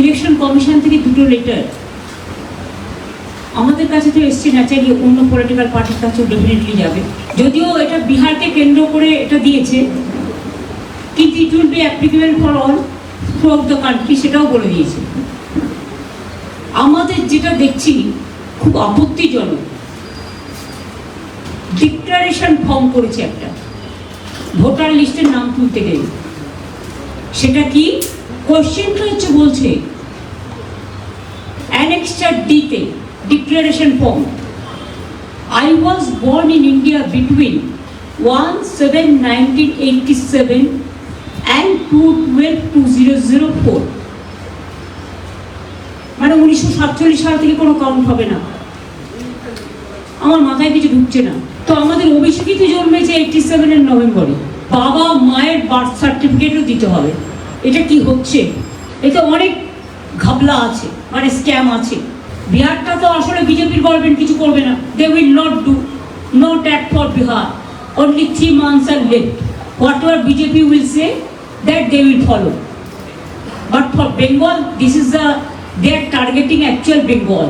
Election commission থেকে দুটো letter আমাদের কাছে তো এসছে ন্যাচারালি অন্য পলিটিক্যাল পার্টির কাছেও ডেফিনেটলি যাবে। যদিও এটা বিহারকে কেন্দ্র করে এটা দিয়েছে, কিন্তু it will be applicable for all through of the country সেটাও বলে দিয়েছে। আমাদের যেটা দেখছি, খুব আপত্তিজনক। ডিক্লারেশন ফর্ম করেছে একটা। ভোটার লিস্টের নাম তুলতে গেলে। সেটা কি? কোশ্চেনটা হচ্ছে বলছে অ্যানেক্সচার ডিতে declaration form I was born in India between one seven nineteen eighty seven and two twelve two zero zero four মানে উনিশশো সাতচল্লিশ সাল থেকে কোনো কাউন্ট হবে না। আমার মাথায় কিছু ঢুকছে না। তো আমাদের অভিষেকিত জন্মেছে এইটটি সেভেনের নভেম্বরে। বাবা মায়ের বার্থ সার্টিফিকেটও দিতে হবে। এটা কি হচ্ছে? এতে অনেক ঘাবলা আছে মানে স্ক্যাম আছে। বিহারটা তো আসলে বিজেপির গভর্নমেন্ট কিছু করবে না। They will not do not act for Bihar only three months are left whatever BJP will say that they will follow but for Bengal this is the they are targeting actual Bengal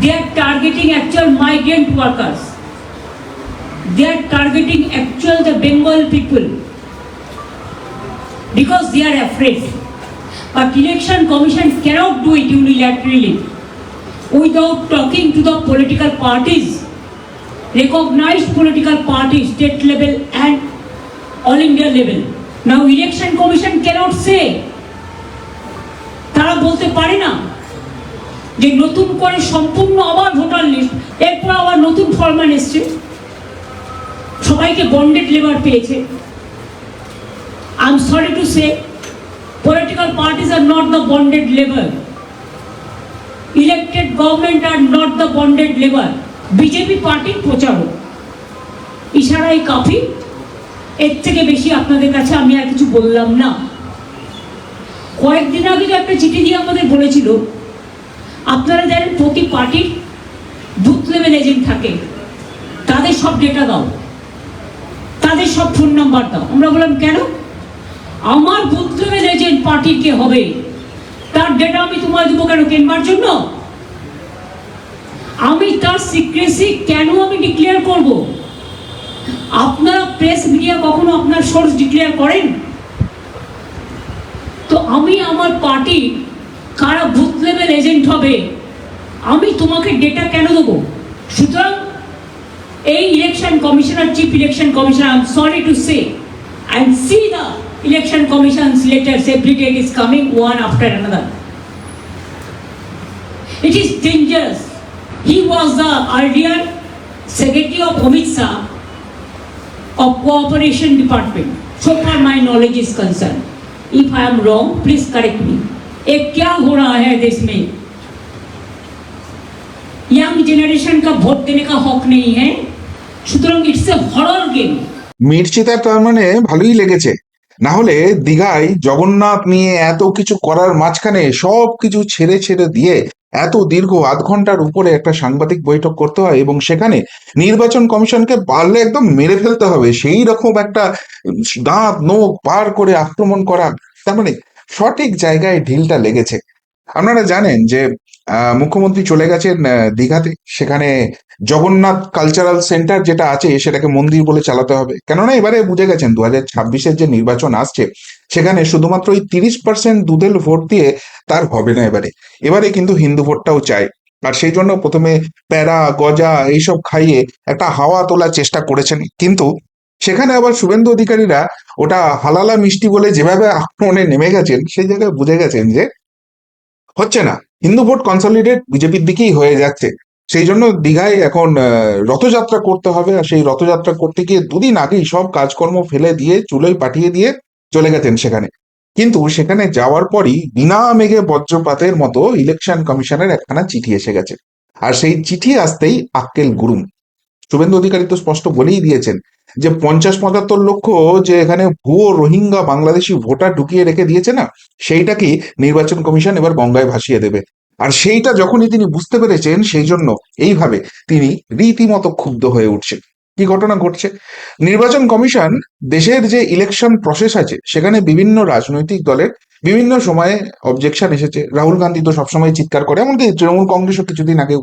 they are targeting actual migrant workers they are targeting actual the Bengal people Because they are afraid. But election commission cannot do it unilaterally without talking to the political parties, recognized political parties, state level and all India level. Now election commission cannot say তারা বলতে পারে না যে নতুন করে সম্পূর্ণ আবার voter list এরপর আবার নতুন ফরম্যান এসছে সবাইকে বন্ডেড লেবার পেয়েছে am sorry to say political parties are not the bonded labour elected government are not the bonded labour BJP পার্টির প্রচারক ইশারাই কাফি, এর থেকে বেশি আপনাদের কাছে আমি আর কিছু বললাম না। কয়েকদিন আগে একটা চিঠি দিয়ে আমাদের বলেছিল, আপনারা জানেন প্রতি পার্টির বুথ লেভেল এজেন্ট থাকে, তাদের সব ডেটা দাও। তাদের সব ফোন নাম্বার দাও। আমরা বললাম, কেন? আমার বুথ এজেন্ট পার্টির কে হবে? তার ডেটা আমি তোমায় দেবো কেন কেনবার জন্য? আমি তার সিক্রেসি কেন আমি ডিক্লেয়ার করব? আপনারা প্রেস মিডিয়া কখনো আপনার সোর্স ডিক্লেয়ার করেন? তো আমি আমার পার্টি কারা বুথ লেভেল এজেন্ট হবে? আমি তোমাকে ডেটা কেন দেবো? সুতরাং এই election commissioner chief election commissioner I am sorry to say and see the election commission's letters every day is coming one after another. It is dangerous. He was the earlier Secretary of Amit Shah of Cooperation Department. So far my knowledge is concerned. If I am wrong, please correct me. ये क्या हो रहा है देश में young generation का vote देने का हक नहीं है সুতরাং ইটস এ হরর গেম মির্চিতার তার মানে ভালোই লেগেছে না হলে দীঘায় জগন্নাথ নিয়ে এত কিছু করার মাঝখানে সব কিছু ছেড়ে ছেড়ে দিয়ে এত দীর্ঘ আধ ঘণ্টার উপরে একটা সাংবাদিক বৈঠক করতে হয় এবং সেখানে নির্বাচন কমিশনকে পারলে একদম মেরে ফেলতে হবে। সেই রকম একটা দাঁত, নোখ পার করে আক্রমণ করা, তার মানে সঠিক জায়গায় ঢিলটা লেগেছে। আপনারা জানেন যে মুখ্যমন্ত্রী চলে গেছেন দীঘাতে। সেখানে জগন্নাথ কালচারাল সেন্টার যেটা আছে, সেটাকে মন্দির বলে চালাতে হবে। কেননা এবারে বুঝে গেছেন, দু হাজার ছাব্বিশের যে নির্বাচন আসছে, সেখানে শুধুমাত্র ওই তিরিশ পার্সেন্ট দুধেল ভোট দিয়ে তার হবে না এবারে। এবারে কিন্তু হিন্দু ভোটটাও চায়। আর সেই জন্য প্রথমে প্যারা, গজা এইসব খাইয়ে একটা হাওয়া তোলার চেষ্টা করেছেন। কিন্তু সেখানে আবার শুভেন্দু অধিকারীরা ওটা হালালা মিষ্টি বলে যেভাবে আক্রমণে নেমে গেছেন, সেই জায়গায় বুঝে গেছেন যে হচ্ছে না। হিন্দু ভোট কনসলিডেট বিজেপির দিকেই হয়ে যাচ্ছে। সেই জন্য দীঘায় এখন রথযাত্রা করতে হবে আর সেই রথযাত্রা করতে গিয়ে দুদিন আগেই সব কাজকর্ম ফেলে দিয়ে চুলোই পাঠিয়ে দিয়ে চলে গেছেন সেখানে। কিন্তু সেখানে যাওয়ার পরই বিনা মেঘে বজ্রপাতের মতো ইলেকশন কমিশনের একখানা চিঠি এসে গেছে। আর সেই চিঠি আসতেই আক্কেল গুরুম। শুভেন্দু অধিকারী তো স্পষ্ট বলেই দিয়েছেন যে পঞ্চাশ পঁচাত্তর লক্ষ যে এখানে ভুয়ো রোহিঙ্গা বাংলাদেশি ভোটার ঢুকিয়ে রেখে দিয়েছে না সেইটাকেই নির্বাচন কমিশন এবার গঙ্গায় ভাসিয়ে দেবে? আর সেইটা যখনই তিনি বুঝতে পেরেছেন, সেই জন্য এইভাবে তিনি রীতিমতো ক্ষুব্ধ হয়ে উঠছেন। কি ঘটনা ঘটছে? নির্বাচন কমিশন দেশের যে ইলেকশন প্রসেস আছে, সেখানে বিভিন্ন রাজনৈতিক দলের বিভিন্ন সময়ে অবজেকশন এসেছে। রাহুল গান্ধী তো সবসময় চিৎকার করে, এমনকি তৃণমূল কংগ্রেসও কিছুদিন আগে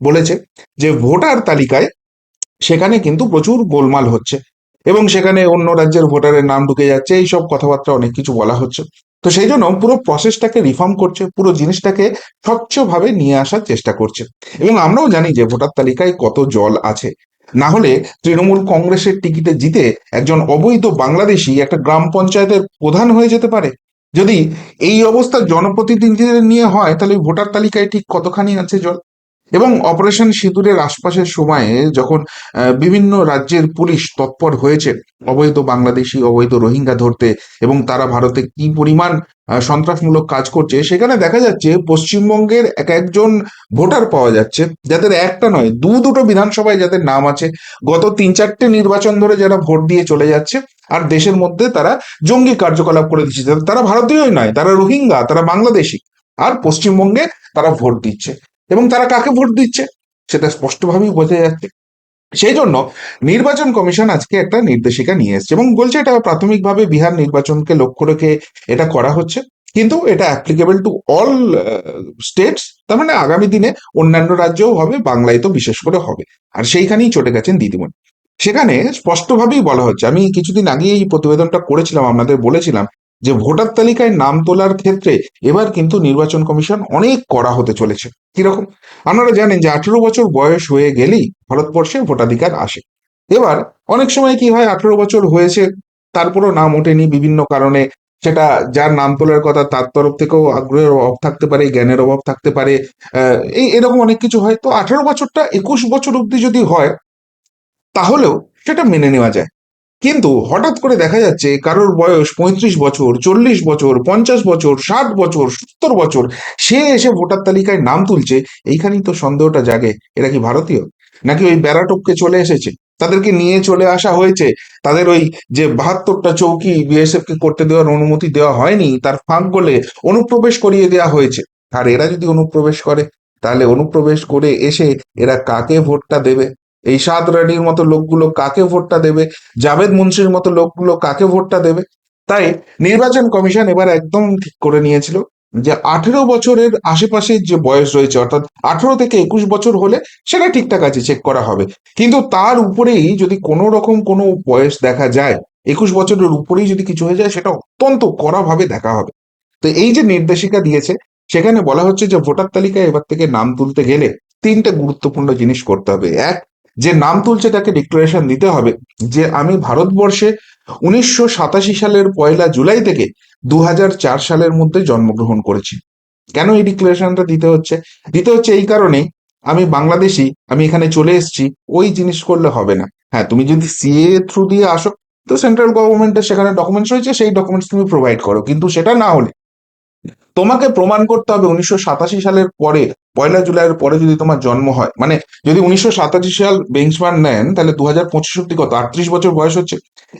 বলেছে যে ভোটার তালিকায় সেখানে কিন্তু প্রচুর গোলমাল হচ্ছে এবং সেখানে অন্য রাজ্যের ভোটারের নাম ঢুকে যাচ্ছে, এইসব কথাবার্তা অনেক কিছু বলা হচ্ছে। তো সেই জন্য পুরো প্রসেসটাকে রিফর্ম করছে, পুরো জিনিসটাকে স্বচ্ছভাবে নিয়ে আসার চেষ্টা করছে। এবং আমরাও জানি যে ভোটার তালিকায় কত জল আছে। না হলে তৃণমূল কংগ্রেসের টিকিটে জিতে একজন অবৈধ বাংলাদেশি একটা গ্রাম পঞ্চায়েতের প্রধান হয়ে যেতে পারে। যদি এই অবস্থা জনপ্রতিনিধিদের নিয়ে হয়, তাহলে ভোটার তালিকায় ঠিক কতখানি আছে জল? এবং অপারেশন সিঁদুরের আশপাশের সময়ে যখন বিভিন্ন রাজ্যের পুলিশ তৎপর হয়েছে, অবৈধ বাংলাদেশি, অবৈধ রোহিঙ্গা ধরতে এবং তারা ভারতে কি পরিমাণ সন্ত্রাসমূলক কাজ করছে, সেখানে দেখা যাচ্ছে পশ্চিমবঙ্গের এক একজন ভোটার পাওয়া যাচ্ছে, যাদের একটা নয়, দু দুটো বিধানসভায় যাদের নাম আছে। গত তিন চারটে নির্বাচন ধরে যারা ভোট দিয়ে চলে যাচ্ছে, আর দেশের মধ্যে তারা জঙ্গি কার্যকলাপ করে দিচ্ছে। তারা ভারতীয়ই নয়, তারা রোহিঙ্গা, তারা বাংলাদেশি, আর পশ্চিমবঙ্গে তারা ভোট দিচ্ছে। এবং তারা কাকে ভোট দিচ্ছে সেটা স্পষ্টভাবেই বোঝা যাচ্ছে। সেই জন্য নির্বাচন কমিশন আজকে একটা নির্দেশিকা নিয়ে এসেছে এবং বলছে এটা প্রাথমিকভাবে বিহার নির্বাচনকে লক্ষ্য রেখে এটা করা হচ্ছে। কিন্তু এটা অ্যাপ্লিকেবল টু অল স্টেটস তার মানে আগামী দিনে অন্যান্য রাজ্যেও হবে, বাংলায় তো বিশেষ করে হবে। আর সেইখানেই চটে গেছেন দিদিমণি। সেখানে স্পষ্টভাবেই বলা হচ্ছে, আমি কিছুদিন আগে এই প্রতিবেদনটা করেছিলাম, আপনাদের বলেছিলাম যে ভোটার তালিকায় নাম তোলার ক্ষেত্রে এবার কিন্তু নির্বাচন কমিশন অনেক কড়া হতে চলেছে। কীরকম? আপনারা জানেন যে আঠেরো বছর বয়স হয়ে গেলেই ভারতবর্ষে ভোটাধিকার আসে। এবার অনেক সময় কি হয়, আঠেরো বছর হয়েছে, তারপরও নাম ওঠেনি বিভিন্ন কারণে। সেটা যার নাম তোলার কথা তার তরফ থেকেও আগ্রহের অভাব থাকতে পারে, জ্ঞানের অভাব থাকতে পারে এই এরকম অনেক কিছু হয়। তো আঠেরো বছরটা একুশ বছর অব্দি যদি হয়, তাহলেও সেটা মেনে নেওয়া যায়। কিন্তু হঠাৎ করে দেখা যাচ্ছে কারোর বয়স পঁয়ত্রিশ বছর, চল্লিশ বছর, পঞ্চাশ বছর, ষাট বছর, সত্তর বছর, সে এসে ভোটার তালিকায় নাম তুলছে, এইখানেই তো সন্দেহটা জাগে, এরা কি ভারতীয়? নাকি ওই ব্যারাটপকে চলে এসেছে? তাদেরকে নিয়ে চলে আসা হয়েছে, তাদের ওই যে বাহাত্তরটা চৌকি বিএসএফ কে করতে দেওয়ার অনুমতি দেওয়া হয়নি, তার ফাঁক গলে অনুপ্রবেশ করিয়ে দেওয়া হয়েছে। আর এরা যদি অনুপ্রবেশ করে, তাহলে অনুপ্রবেশ করে এসে এরা কাকে ভোটটা দেবে? এই সাত রানীর মতো লোকগুলো কাকে ভোটটা দেবে? জাভেদ মুন্সির মতো লোকগুলো কাকে ভোটটা দেবে? তাই নির্বাচন কমিশন এবার একদম ঠিক করে নিয়েছিল যে আঠেরো বছরের আশেপাশে যে বয়স রয়েছে, অর্থাৎ আঠেরো থেকে একুশ বছর হলে সেটা ঠিকঠাক আছে চেক করা হবে। কিন্তু তার উপরেই যদি কোনো রকম কোনো বয়স দেখা যায়, একুশ বছরের উপরেই যদি কিছু হয়ে যায়, সেটা অত্যন্ত কড়াভাবে দেখা হবে। তো এই যে নির্দেশিকা দিয়েছে, সেখানে বলা হচ্ছে যে ভোটার তালিকায় এবার থেকে নাম তুলতে গেলে তিনটে গুরুত্বপূর্ণ জিনিস করতে হবে। এক যে নাম তুলছে তাকে ডিক্লারেশন দিতে হবে, যে আমি ভারতবর্ষে উনিশশো সাতাশি সালের পয়লা জুলাই থেকে দু সালের মধ্যে জন্মগ্রহণ করেছি। কেন এই ডিক্লারেশনটা দিতে হচ্ছে? দিতে হচ্ছে এই কারণেই আমি বাংলাদেশি, আমি এখানে চলে এসেছি, ওই জিনিস করলে হবে না। হ্যাঁ তুমি যদি সিএ থ্রু দিয়ে আসো, তো সেন্ট্রাল গভর্নমেন্টের সেখানে ডকুমেন্টস রয়েছে, সেই ডকুমেন্টস তুমি প্রোভাইড করো। কিন্তু সেটা না হলে তোমাকে প্রমাণ করতে হবে উনিশশো সাতাশি সালের পরে পয়লা জুলাইয়ের পরে যদি তোমার জন্ম হয় মানে যদি উনিশশো সাতাশি সাল বেঞ্চমার্ক নেন, তাহলে দু হাজার পঁচিশ অব্দি কত? আটত্রিশ বছর বয়স হচ্ছে।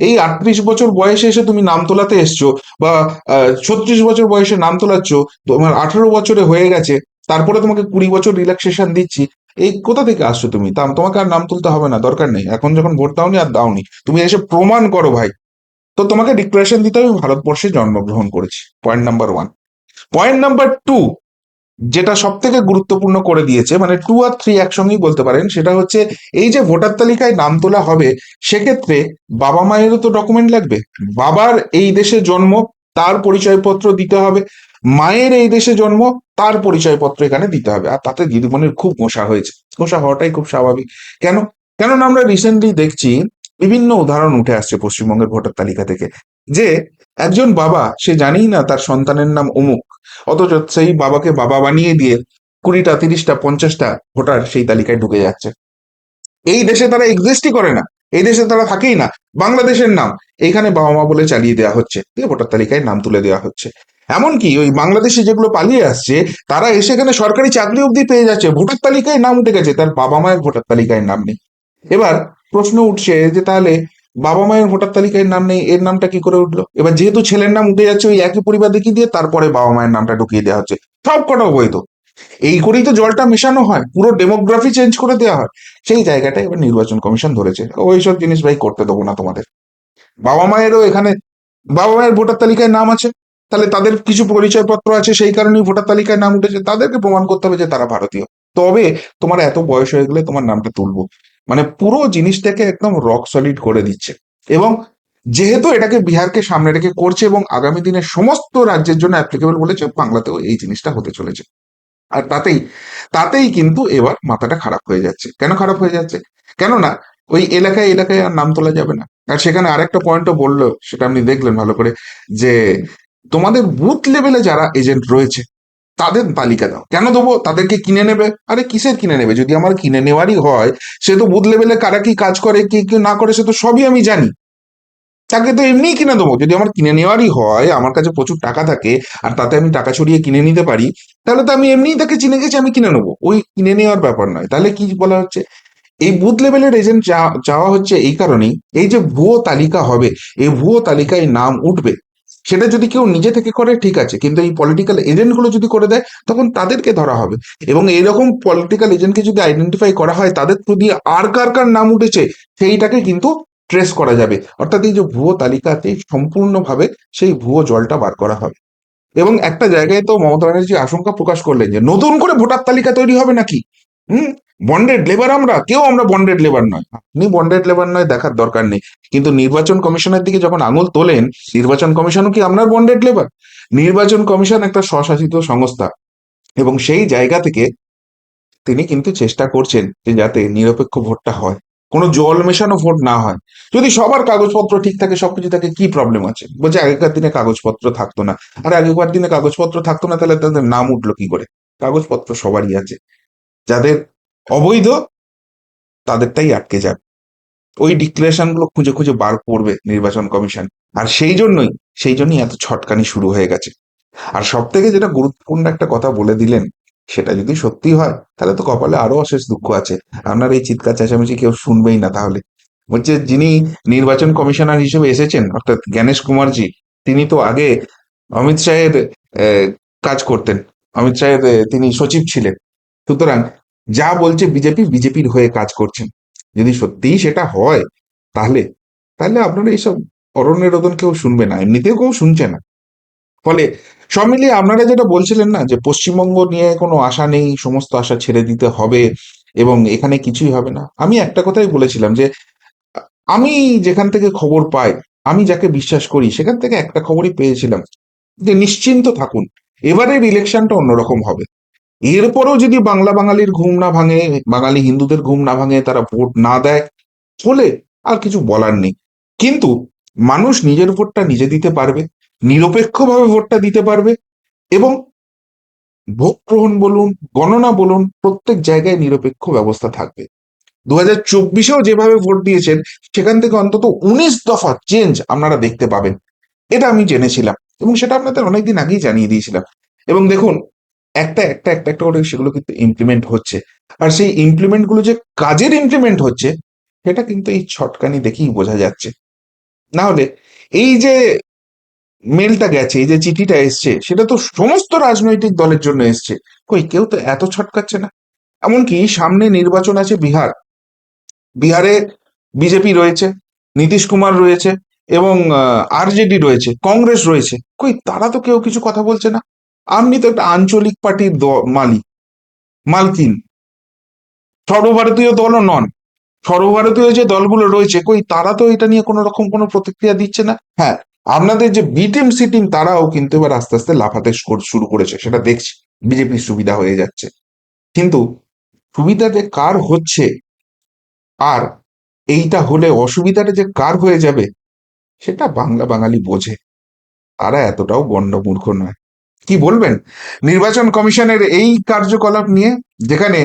এই আটত্রিশ বছর বয়সে এসে তুমি নাম তোলাতে এসছো, বা ছত্রিশ বছর বয়সে নাম তোলাচ্ছ, তোমার আঠারো বছরে হয়ে গেছে, তারপরে তোমাকে কুড়ি বছর রিল্যাক্সেশন দিচ্ছি, এই কোথা থেকে আসছো তুমি? তা, তোমাকে আর নাম তুলতে হবে না, দরকার নেই। এখন যখন ভোট দাওনি আর দাওনি, তুমি এসে প্রমাণ করো ভাই। তো তোমাকে ডিক্লারেশন দিতে হবে, ভারতবর্ষে জন্মগ্রহণ করেছি। Point number one point number two যেটা সব থেকে গুরুত্বপূর্ণ করে দিয়েছে মানে টু আর থ্রি একসঙ্গেই বলতে পারেন, সেটা হচ্ছে এই যে ভোটার তালিকায় নাম তোলা হবে, সেক্ষেত্রে বাবা মায়েরও তো ডকুমেন্ট লাগবে। বাবার এই দেশে জন্ম, তার পরিচয়পত্র দিতে হবে, মায়ের এই দেশে জন্ম, তার পরিচয়পত্র এখানে দিতে হবে, আর তাতে দিদিমণির খুব গোসা হয়েছে। গোসা হওয়াটাই খুব স্বাভাবিক। কেন? কেননা আমরা রিসেন্টলি দেখছি, বিভিন্ন উদাহরণ উঠে আসছে পশ্চিমবঙ্গের ভোটার তালিকা থেকে, যে একজন বাবা, সে জানেই না তার সন্তানের নাম অমুক। অথচ সেই বাবাকে বাবা বানিয়ে দিয়ে কুড়িটা, তিরিশটা, পঞ্চাশটা ভোটার সেই তালিকায় ঢুকে যাচ্ছে। এই দেশে তারা এক্সিস্টই করে না। এই দেশে তারা থাকেই না। বাংলাদেশের নাম। এইখানে বাবা মা বলে চালিয়ে দেওয়া হচ্ছে। দিয়ে ভোটার তালিকায় নাম তুলে দেওয়া হচ্ছে। এমনকি ওই বাংলাদেশে যেগুলো পালিয়ে আসছে, তারা এসে এখানে সরকারি চাকরি অবধি পেয়ে যাচ্ছে। ভোটার তালিকায় নাম উঠে গেছে। তার বাবা মায়ের ভোটার তালিকায় নাম নেই। এবার প্রশ্ন উঠছে যে তাহলে বাবা মায়ের ভোটার তালিকায় নাম নেই, এর নামটা কি করে উঠল? এবার যেহেতু ছেলের নাম উঠে যাচ্ছে, ওই একই পরিবার দেখিয়ে দিয়ে তারপরে বাবা মায়ের নামটা ঢুকিয়ে দেওয়া হচ্ছে। সব কটা অবৈধ। এই করেই তো জলটা মেশানো হয়, পুরো ডেমোগ্রাফি চেঞ্জ করে দেওয়া হয়। সেই জায়গাটা এবার নির্বাচন কমিশন ধরেছে। ওইসব জিনিস ভাই করতে দেবো না তোমাদের। বাবা মায়েরও এখানে, বাবা মায়ের ভোটার তালিকায় নাম আছে। তাহলে তাদের কিছু পরিচয়পত্র আছে, সেই কারণেই ভোটার তালিকায় নাম উঠেছে। তাদেরকে প্রমাণ করতে হবে যে তারা ভারতীয়। তবে তোমার এত বয়স হয়ে গেলে তোমার নামটা তুলবো। মানে পুরো জিনিসটাকে একদম রক সলিড করে দিচ্ছে। এবং যেহেতু এটাকে বিহারকে সামনে রেখে করছে এবং আগামী দিনে সমস্ত রাজ্যের জন্য অ্যাপ্লিকেবল বলেছে, বাংলাতেও এই জিনিসটা হতে চলেছে। আর তাতেই তাতেই কিন্তু এবার মাথাটা খারাপ হয়ে যাচ্ছে। কেন খারাপ হয়ে যাচ্ছে? কেননা, ওই এলাকায় এলাকায় আর নাম তোলা যাবে না। আর সেখানে আরেকটা পয়েন্টও বলল, সেটা আপনি দেখলেন ভালো করে, যে তোমাদের বুথ লেভেলে যারা এজেন্ট রয়েছে তাদের তালিকা দাও। কেন দেবো? তাদেরকে কিনে নেবে? আরে কিসের কিনে নেবে? যদি আমার কিনে নেওয়ারই হয়, সে তো বুথ লেভেলে কারা কি কাজ করে, কি কি না করে, সে তো সবই আমি জানি। তাকে তো এমনিই কিনে দেবো। যদি আমার কিনে নেওয়ারই হয়, আমার কাছে প্রচুর টাকা থাকে, আর তাতে আমি টাকা ছড়িয়ে কিনে নিতে পারি, তাহলে তো আমি এমনিই তাকে চিনে গেছি, আমি কিনে নেব। ওই কিনে নেওয়ার ব্যাপার নয়। তাহলে কি বলা হচ্ছে? এই বুথ লেভেলের এজেন্ট চাওয়া হচ্ছে এই কারণেই। এই যে ভুয়ো তালিকা হবে, এই ভুয়ো তালিকায় নাম উঠবে। সেটা যদি কেউ নিজে থেকে করে, ঠিক আছে। কিন্তু এই পলিটিক্যাল এজেন্টগুলো যদি করে দেয়, তখন তাদেরকে ধরা হবে। এবং এইরকম পলিটিক্যাল এজেন্টকে যদি আইডেন্টিফাই করা হয়, তাদের থ্রু দিয়ে আর কার কার নাম উঠেছে, সেইটাকে কিন্তু ট্রেস করা যাবে। অর্থাৎ এই যে ভুয়ো তালিকাতে সম্পূর্ণভাবে সেই ভুয়ো জলটা বার করা হবে। এবং একটা জায়গায় তো মমতা ব্যানার্জি আশঙ্কা প্রকাশ করলেন যে, নতুন করে ভোটার তালিকা তৈরি হবে নাকি? হুম? বন্ডেড লেবার আমরা? কেউ আমরা বন্ডেড লেবার নয়। আপনি বন্ডেড লেবার নয়, দেখার দরকার নেই। কিন্তু নির্বাচন কমিশনের দিকে যখন আঙুল তোলেন, নির্বাচন কমিশনও কি আপনার বন্ডেড লেবার নির্বাচন কমিশন একটা স্বশাসিত সংস্থা এবং সেই জায়গা থেকে তিনি কিন্তু চেষ্টা করছেন যে যাতে নিরপেক্ষ ভোটটা হয়। কোনো জল মেশানো ভোট না হয়। যদি সবার কাগজপত্র ঠিক থাকে, সবকিছু থাকে, কি প্রবলেম আছে? বলছে, আগেকার দিনে কাগজপত্র থাকতো না। আর আগেকার দিনে কাগজপত্র থাকতো না, তাহলে তাদের নাম উঠল কি করে? কাগজপত্র সবারই আছে। যাদের অবৈধ, তাদেরটাই আটকে যাবে। ওই ডিক্লারেশনগুলো খুঁজে খুঁজে বার করবে নির্বাচন কমিশন। আর সেই জন্যই সেই জন্যই এত ছটকানি শুরু হয়ে গেছে। আর সব থেকে যেটা গুরুত্বপূর্ণ একটা কথা বলে দিলেন, সেটা যদি সত্যি হয়, তাহলে তো কপালে আরও অশেষ দুঃখ আছে। আপনার এই চিৎকার চেঁচামেচি কেউ শুনবেই না তাহলে। বলছে, যিনি নির্বাচন কমিশনার হিসেবে এসেছেন, অর্থাৎ জ্ঞানেশ কুমারজি, তিনি তো আগে অমিত শাহের কাজ করতেন। অমিত শাহের তিনি সচিব ছিলেন। সুতরাং যা বলছে বিজেপি, বিজেপির হয়ে কাজ করছেন। যদি সত্যিই সেটা হয়, তাহলে তাহলে আপনারা এইসব অরণ্যের রোদন কেউ শুনবে না, এমনিতেও কেউ শুনছে না। ফলে, সব মিলিয়ে আপনারা যেটা বলছিলেন না, যে পশ্চিমবঙ্গ নিয়ে কোনো আশা নেই, সমস্ত আশা ছেড়ে দিতে হবে এবং এখানে কিছুই হবে না। আমি একটা কথাই বলেছিলাম যে, আমি যেখান থেকে খবর পাই, আমি যাকে বিশ্বাস করি, সেখান থেকে একটা খবরই পেয়েছিলাম যে, নিশ্চিন্ত থাকুন, এবারের ইলেকশনটা অন্যরকম হবে। এরপরেও যদি বাংলা বাঙালির ঘুম না ভাঙে, বাঙালি হিন্দুদের ঘুম না ভাঙে, তারা ভোট না দেয়, ফলে আর কিছু বলার নেই। কিন্তু মানুষ নিজের ভোটটা নিজে দিতে পারবে, নিরপেক্ষভাবে ভোটটা দিতে পারবে এবং ভোট গ্রহণ বলুন, গণনা বলুন, প্রত্যেক জায়গায় নিরপেক্ষ ব্যবস্থা থাকবে। দু হাজার চব্বিশেও যেভাবে ভোট দিয়েছেন, সেখান থেকে অন্তত উনিশ দফা চেঞ্জ আপনারা দেখতে পাবেন। এটা আমি জেনেছিলাম এবং সেটা আপনাদের অনেকদিন আগেই জানিয়ে দিয়েছিলাম। এবং দেখুন একটা একটা একটা একটা করে সেগুলো কিন্তু ইমপ্লিমেন্ট হচ্ছে। আর সেই ইমপ্লিমেন্টগুলো যে কাজের ইমপ্লিমেন্ট হচ্ছে, সেটা কিন্তু এই ছটকানি দেখেই বোঝা যাচ্ছে। না হলে এই যে মেলটা গেছে, এই যে চিঠিটা এসছে, সেটা তো সমস্ত রাজনৈতিক দলের জন্য এসছে। কই, কেউ তো এত ছটকাচ্ছে না। এমনকি সামনে নির্বাচন আছে বিহার। বিহারে বিজেপি রয়েছে, নীতিশ কুমার রয়েছে এবং আরজেডি রয়েছে, কংগ্রেস রয়েছে। কই, তারা তো কেউ কিছু কথা বলছে না। আপনি তো একটা আঞ্চলিক পার্টির দ- মালি মালকিন। সর্বভারতীয় দলও নন। সর্বভারতীয় যে দলগুলো রয়েছে, কই, তারা তো এটা নিয়ে কোনো রকম কোনো প্রতিক্রিয়া দিচ্ছে না? হ্যাঁ আপনাদের যে বি টিম তারাও কিন্তু এবার আস্তে আস্তে লাফাতে শুরু- শুরু করেছে, সেটা দেখছি। বিজেপির সুবিধা হয়ে যাচ্ছে। কিন্তু সুবিধা যে কার হচ্ছে? আর এইটা হলে অসুবিধাটা যে কার হয়ে যাবে, সেটা বাংলা বাঙালি বোঝে। তারা এতটাও গণ্ডমূর্খ নয়। কি বলবেন? নির্বাচন কমিশনের এই কার্যকলাপ নিয়ে যেখানে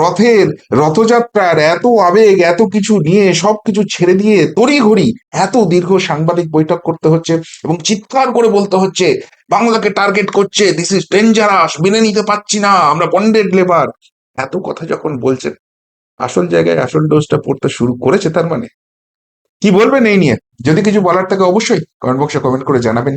রথের রথযাত্রার এত আবেগ, এত কিছু নিয়ে সবকিছু ছেড়ে দিয়ে তড়িঘড়ি এত দীর্ঘ সাংবাদিক বৈঠক করতে হচ্ছে এবং চিৎকার করে বলতে হচ্ছে, বাংলাকে টার্গেট করছে দিস ইজ ডেঞ্জারাস মেনে নিতে পারছি না, আমরা বন্ডেড লেবার এত কথা যখন বলছেন, আসল জায়গায় আসল ডোজটা পড়তে শুরু করেছে তার মানে। কি বলবেন এই নিয়ে? যদি কিছু বলার থাকে অবশ্যই কমেন্ট বক্সে কমেন্ট করে জানাবেন।